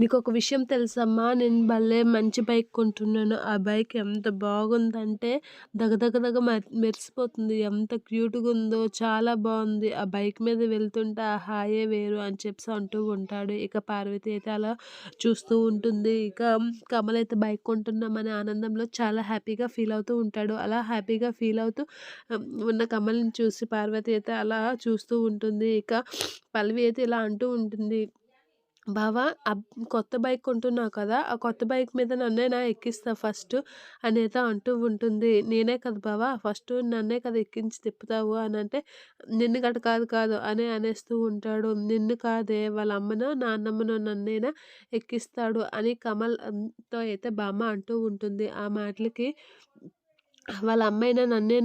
నీకొక విషయం తెలుసమ్మా? నేను భలే మంచి బైక్ కొంటున్నాను. ఆ బైక్ ఎంత బాగుందంటే దగదగదగ మెరిసిపోతుంది. ఎంత క్యూట్గా ఉందో చాలా బాగుంది. ఆ బైక్ మీద వెళ్తుంటే ఆ హాయే వేరు అని చెప్పి అంటూ ఉంటాడు. ఇక పార్వతి అయితే అలా చూస్తూ ఉంటుంది. ఇక కమల్ అయితే బైక్ కొంటున్నామనే ఆనందంలో చాలా హ్యాపీగా ఫీల్ అవుతూ ఉంటాడు. అలా హ్యాపీగా ఫీల్ అవుతూ ఉన్న కమల్ని చూసి పార్వతి అయితే అలా చూస్తూ ఉంటుంది. ఇక పల్లవి అయితే ఇలా అంటూ ఉంటుంది. బావా కొత్త బైక్ కొంటున్నావు కదా ఆ కొత్త బైక్ మీద నన్నేనా ఎక్కిస్తా ఫస్ట్ అనేదో అంటూ ఉంటుంది. నేనే కదా బావా ఫస్ట్ నన్నే కదా ఎక్కించి తిప్పుతావు అని అంటే నిన్ను గట కాదు కాదు అని అనేస్తూ ఉంటాడు. నిన్ను కాదే వాళ్ళ అమ్మనో నాన్నమ్మనో నన్నైనా ఎక్కిస్తాడు అని కమల్తో అయితే బామ్మ అంటూ ఉంటుంది. ఆ మాటలకి వాళ్ళ అమ్మైనా నన్నే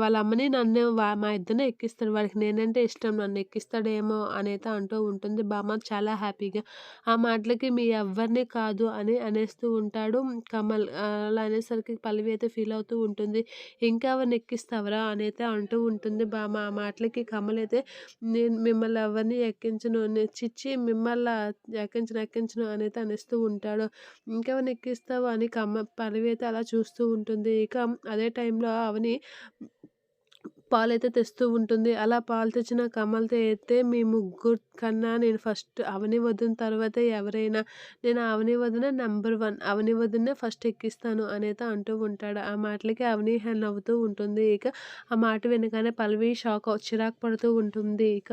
వాళ్ళ అమ్మని నన్ను మా ఇద్దరినే ఎక్కిస్తాడు. వాడికి నేనంటే ఇష్టం. నన్ను ఎక్కిస్తాడేమో అనేది అంటూ ఉంటుంది. బామ్మ చాలా హ్యాపీగా ఆ మాటలకి మీ ఎవ్వరిని కాదు అని అనేస్తూ ఉంటాడు. కమల్ అలా అనేసరికి పల్లవి అయితే ఫీల్ అవుతూ ఉంటుంది. ఇంకా ఎవరిని ఎక్కిస్తావరా అనైతే అంటూ ఉంటుంది. బామ్మ ఆ మాటలకి కమల్ అయితే నేను మిమ్మల్ని ఎవరిని ఎక్కించను? చిచ్చి మిమ్మల్ని ఎక్కించను ఎక్కించను అనైతే అనేస్తూ ఉంటాడు. ఇంకెవరిని ఎక్కిస్తావు? అని కమ్మ పల్లవి అయితే అలా చూస్తూ ఉంటుంది. ఇక అదే టైంలో అవని పాలైతే తెస్తూ ఉంటుంది. అలా పాలు తెచ్చిన కమల్తో అయితే మీ ముగ్గురు కన్నా నేను ఫస్ట్ అవని వదిన తర్వాత ఎవరైనా నేను అవని వదిన నెంబర్ వన్ అవని వదిన ఫస్ట్ ఎక్కిస్తాను అనేది అంటూ ఉంటాడు. ఆ మాటలకి అవని నవ్వుతూ ఉంటుంది. ఇక ఆ మాట వెనకనే పల్లవి షాక్ చిరాకు పడుతూ ఉంటుంది. ఇక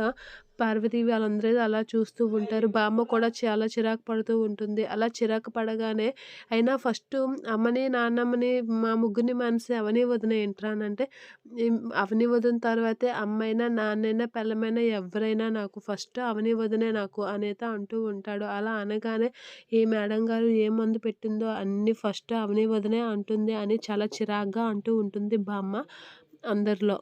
పార్వతి వాళ్ళందరూ అలా చూస్తూ ఉంటారు. బామ్మ కూడా చాలా చిరాకు పడుతూ ఉంటుంది. అలా చిరాకు పడగానే అయినా ఫస్ట్ అమ్మని నాన్నమ్మని మా ముగ్గురిని మనసు అవని వదిన ఏంట్రా అని అంటే అవని వదిన తర్వాతే అమ్మైనా నాన్నైనా పిల్లమైనా ఎవరైనా నాకు ఫస్ట్ అవని వదినే నాకు అనేత అంటూ ఉంటాడు. అలా అనగానే ఈ మేడం గారు ఏ మందు పెట్టిందో అన్నీ ఫస్ట్ అవని వదినే అంటుంది అని చాలా చిరాగ్గా అంటూ ఉంటుంది బామ్మ అందరిలో.